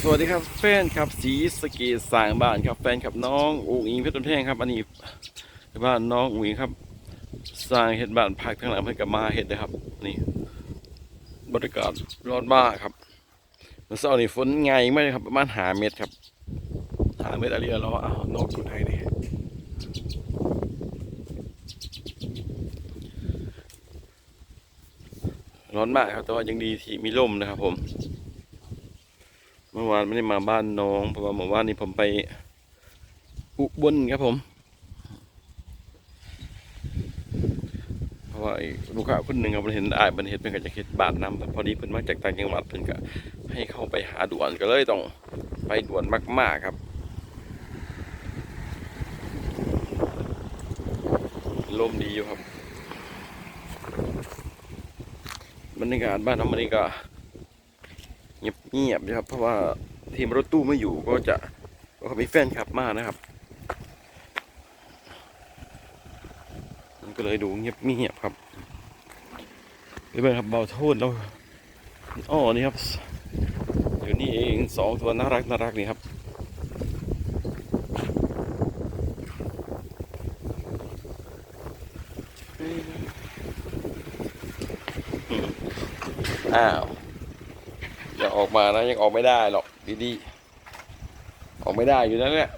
สวัสดีครับแฟนครับสีสเกีสร้างบ้านครับแฟนครับน้องอุ๋งอิงเพชรตุนแท่งครับ อันนี้บ้านน้องอุ๋งอิงครับ สร้างเห็ดบ้านพักทั้งหลังเพื่อกับมาเห็ดนะครับ นี่บรรยากาศร้อนมากครับเมื่อเช้านี่ฝนไงไม่ครับประมาณหาเม็ดครับหาเม็ดอะไรแล้วอ้าวนกอยู่ไหนนี่ร้อนมากครับแต่ว่ายังดีที่มีร่มนะครับผม มื่อวานไม่ได้มาบ้านน้องเพราะว่าเมื่อวานนี้ผมไปอุบลครับผม เพราะว่าลูกค้าคนหนึ่งครับมันเห็นอายมันเห็นเป็นกับจะเห็ดบาทนำพอดีเพิ่นมาจากต่างจังหวัดเพิ่นก็ให้เข้าไปหาด่วนก็เลยต้องไปด่วนมาก ๆครับ ลมดีอยู่ครับบรรยากาศบ้านน้ำมันนี่ก็ เงียบๆนะครับเพราะว่าทีมรถตู้ไม่อยู่ก็จะก็มีแฟนขับมากนะครับมันก็เลยดูเงียบเงียบครับนี่เป็นครับเบาโทษแล้วอ๋อนี่ครับเดี๋ยวนี้เองสองตัวน่ารักน่ารักนี่ครับอ้าว ออกมานะยังออกไม่ได้หรอกดีๆ ออกไม่ได้อยู่นั่นแหละ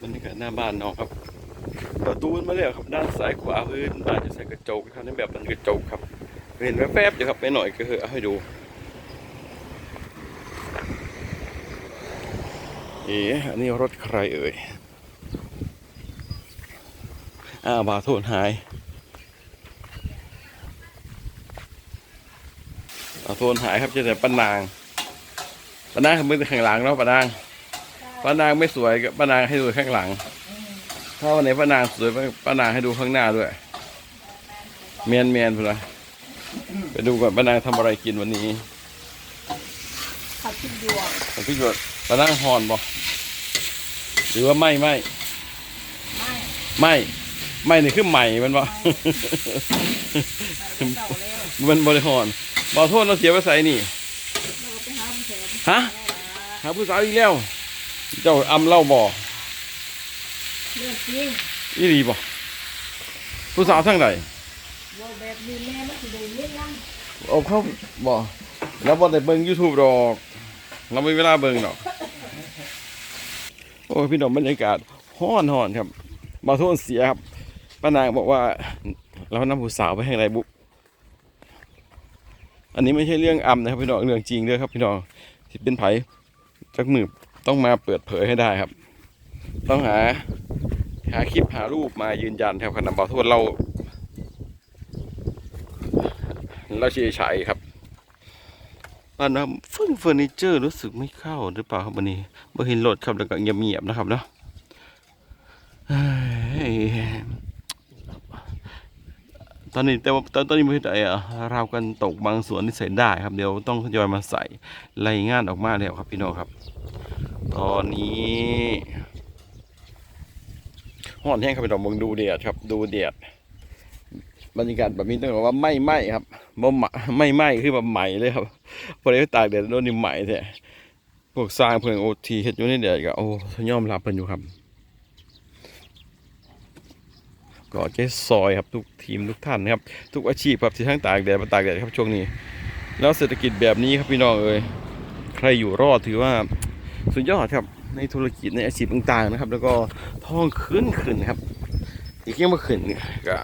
บรรยากาศหน้าบ้านน้องครับประตูมันมาแล้วครับด้านซ้ายขวาพื้นบ้านจะใส่กระจกครับในแบบมันกระจกครับ เห็นแวบๆอยู่ครับไปหน่อยก็คือเอาให้ดู เอ๋อันนี้รถใครเอ่ย อ้าวบาโทษหายบาโทษหายครับเจอแต่ป้านางป้านางมือข้างหลังเนาะป้านางป้านางไม่สวยก็ป้านางให้ดูข้างหลัง ถ้าวันไหนป้านางสวยป้านางให้ดูข้างหน้าด้วย เมียนเมียนพูดนะไปดูก่อนป้านางทำอะไรกินวันนี้ผัดพริกหยวกผมพี่หยดป้านางหอนบ่หรือว่าไม่ไม่ไม่ไม่ไม่นี่คือใหม่มันบ่เก่าแล้วมันบริหารบอโทษเราเสียภาษานี่เราไปหาผู้แสนฮะหาผู้สาวอีกแล้ว เจ้าอำเล่าบ่เรื่องจริงอีรีบ่ผู้สาวทั้งใดว่าแบบนี้แม่มันสิได้เล่นนั่งเอาเข้าบ่แล้วบ่ได้เบิ่ง YouTube ดอก เราไม่มีเวลาเบิ่งดอก โอ้พี่น้องบรรยากาศฮ้อนฮ้อนครับบอโทษเสียครับป้านางบอกว่าเรานำผู้สาวไปให้ไรบุอันนี้ไม่ใช่เรื่องอำนะครับพี่น้องเรื่องจริงด้อครับ พี่น้องที่เป็นไผจักมือต้องมาเปิดเผยให้ได้ครับ ต้องหาหาคลิปหารูปมายืนยันครับขนาดบอกโทษเราเราเฉยชัยครับ บ้านนะเฟิ่งเฟอร์นิเจอร์รู้สึกไม่เข้าหรือเปล่าครับวันนี้บ่เห็นรถครับแล้วก็เงียบๆนะครับเนาะตอนนี้แต่ว่าตอนตอนนี้ไม่ได้อะราวกันตกบางส่วนที่ใส่ได้ครับเดี๋ยวต้องทยอยมาใส่รายงานออกมาแล้วครับพี่น้องครับ ตอนนี้ห่อนแห้งครับพี่น้องมึงดูเดียดครับ ดูเดียด บรรยากาศแบบนี้ต้องบอกว่าไม่ไหมครับบ่มไม่ไหมคือแบบใหม่เลยครับพอได้ตากแดดโดนนี่ใหม่แท้พวกสร้างเพื่อนโอทีเฮ็ดอยู่ในแดดก็โอ้ยอมรับเพิ่นอยู่ครับก็เจ๊ซอยครับทุกทีมทุกท่านนะครับ ทุกอาชีพครับที่ทั้งตากแดดมาตากแดดครับช่วงนี้ แล้วเศรษฐกิจแบบนี้ครับพี่น้องเอ้ยใครอยู่รอดถือว่าสุดยอดครับในธุรกิจในอาชีพต่างๆนะครับ แล้วก็ท่องขึ้นขึ้นครับอีกอย่างมาขึ้นเนี่ยก็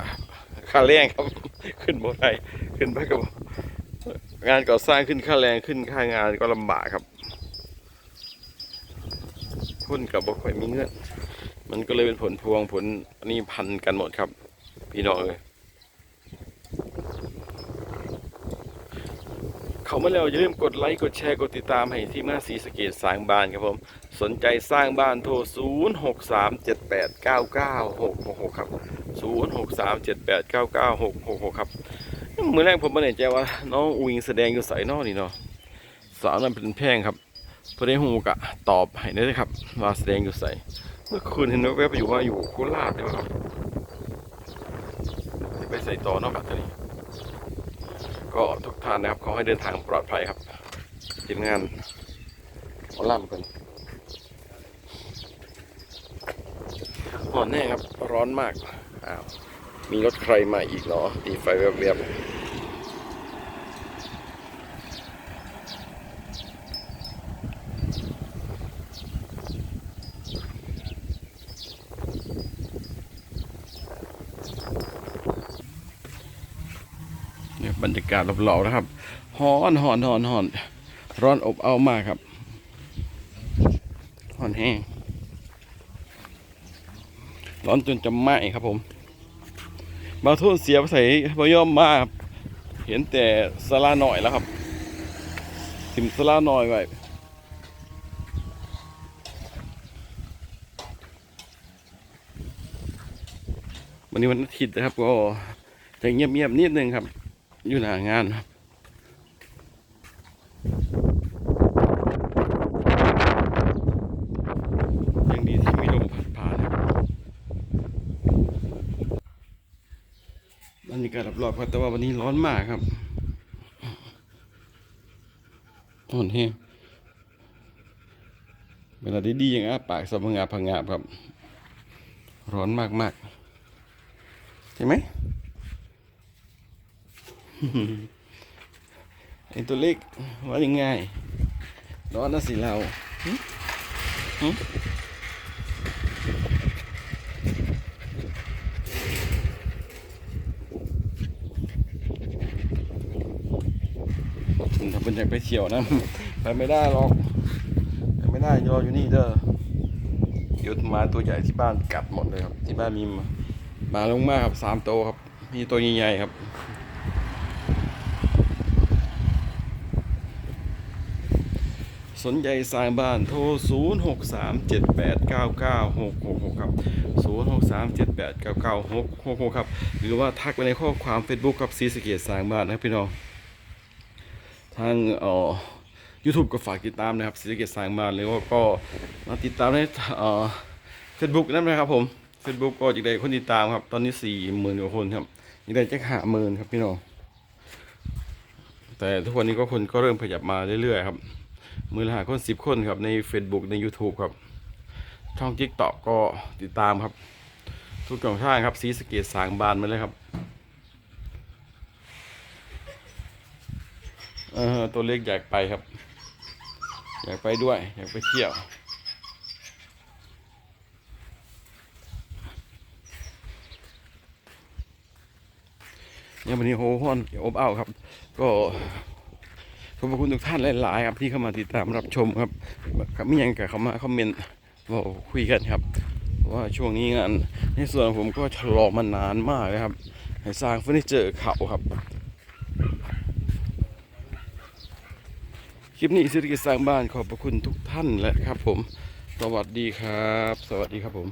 ค่าแรงครับ ขึ้นบ่ได้ขึ้นไปกับงานก่อสร้างขึ้นค่าแรงขึ้นค่างานก็ลำบากครับคนกับบ่ค่อยมีเงินมันก็เลยเป็นผลพวงผลอันนี้พันกันหมดครับ พี่น้องเอ้ยเขามาแล้วอย่าลืมกดไลค์กดแชร์กดติดตามให้ที่มาสีสะเกตสร้างบ้านครับผม สนใจสร้างบ้านโทร 0637899666 ครับ 0 6 3 7 8 9 9 6 6 6ครับ0 6 3 7 8 9 9 6 6 6ครับเมื่อแรกผมไม่แน่ใจว่า น้องอุงแสดงอยู่ใส่นอกนี่เนาะสาวนั้นเป็นแพงครับพอได้หูกะตอบให้ได้ครับว่าแสดงอยู่ใส่เมื่อคืนเห็นแวบๆอยู่ว่าอยู่โคราชใช่ไหมครับจะไปใส่ต่อนอกบัตรนี้ก็ทุกท่านนะครับขอให้เดินทางปลอดภัยครับทีมงานหมอลำกันร้อนแน่ครับร้อนมาก อ้าวมีรถใครมาอีกเหรอตีไฟแวบๆเนี่ยบรรยากาศรอบๆนะครับฮ้อนหอนหอนหอนร้อนอบเอามากครับหอนแห้งร้อนจนจะไหม้ครับผม บางทุ่นเสียภาษาพยอมมาครับเห็นแต่สลาหน่อยแล้วครับทิมสลาหน่อยไว้วันนี้วันอาทิตย์นะครับ ก็จะเงียบๆนิดนึงครับ อยู่หน้างานครับยังดีที่มีลมพัดผ่านครับบ รรยากาศรอบๆครับ แต่ว่าวันนี้ร้อนมากครับร้อนแห้งเวลาดีๆอย่างนี้ปากสะพงาพังงาบครับ ร้อนมากๆใช่ไหมไอตัวเล็กว่ายังไงร้อนนะสิเราหึหึถ้าเป็น อยากไปเที่ยวนะไปไม่ได้หรอกไปไม่ได้รออยู่นี่เด้อเดี๋ยวหมาตัวใหญ่ที่บ้านกัดหมดเลยครับ ที่บ้านมีหมาลงมากครับสามตัวครับ มีตัวใหญ่ๆครับสนใจสร้างบ้านโทร 0 6 3 7 8 9 9 6 6 6 ครับ 0 6 3 7 8 9 9 6 6 6 ครับ หรือว่าทักไปในข้อความ Facebook ครับซีสเกตสร้างบ้านนะพี่น้อง ทางเอ่อ YouTube ก็ฝากติดตามนะครับซีสเกตสร้างบ้านหรือว่าก็มาติดตามในเอ่อ Facebook นั่นนะครับผม Facebook ก็จะได้คนติดตามครับ ตอนนี้4 0,000กว่าคนครับยังได้จะหาหมื่นครับพี่น้องแต่ทุกวันนี้ก็คนก็เริ่มขยับมาเรื่อยๆครับมือละหาคนสิบคนครับใน Facebook ใน YouTube ครับ ช่อง TikTok ก็ติดตามครับ ทุกช่องทางครับซีสเกตสางบานมาเลยครับ ออตัวเล็กอยากไปครับ อยากไปด้วย อยากไปเที่ยว เนี่ยวันนี้โหฮ้อนอบอ้าวครับ ก็ขอบคุณทุกท่านหลาย ๆ ครับที่เข้ามาติดตามรับชมครับครับมีอย่างกับเขามาคอมเมนต์บอกคุยกันครับ ว่าช่วงนี้งานในส่วนของผมก็ชะลอมานานมากเลยครับให้สร้างเฟอร์นิเจอร์เขาครับ คลิปนี้เศรษฐกิจสร้างบ้านขอบพระคุณทุกท่านและครับผม สวัสดีครับ สวัสดีครับผม